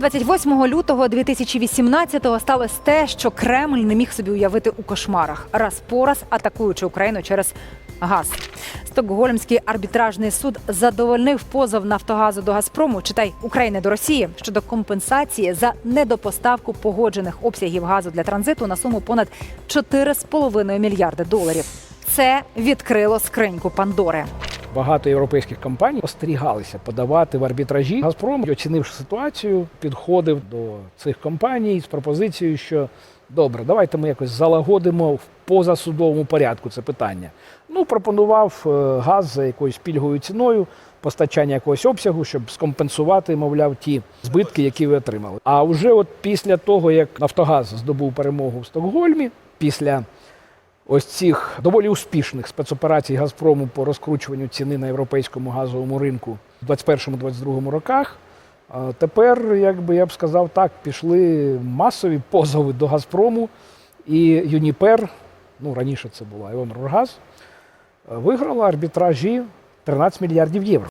28 лютого 2018-го сталося те, що Кремль не міг собі уявити у кошмарах, раз по раз атакуючи Україну через газ. Стокгольмський арбітражний суд задовольнив позов Нафтогазу до Газпрому, читай України до Росії щодо компенсації за недопоставку погоджених обсягів газу для транзиту на суму понад 4,5 мільярди доларів. Це відкрило скриньку Пандори. Багато європейських компаній остерігалися подавати в арбітражі. Газпром, оцінивши ситуацію, підходив до цих компаній з пропозицією, що добре, давайте ми якось залагодимо в позасудовому порядку це питання. Ну, пропонував е, газ за якоюсь пільговою ціною, постачання якогось обсягу, щоб скомпенсувати, мовляв, ті збитки, які ви отримали. А вже от після того, як Нафтогаз здобув перемогу в Стокгольмі, після ось цих доволі успішних спецоперацій Газпрому по розкручуванню ціни на європейському газовому ринку в 2021-2022 роках. Тепер, як би я б сказав так, пішли масові позови до Газпрому і Юніпер, ну раніше це була Рургаз, виграла арбітражі 13 мільярдів євро.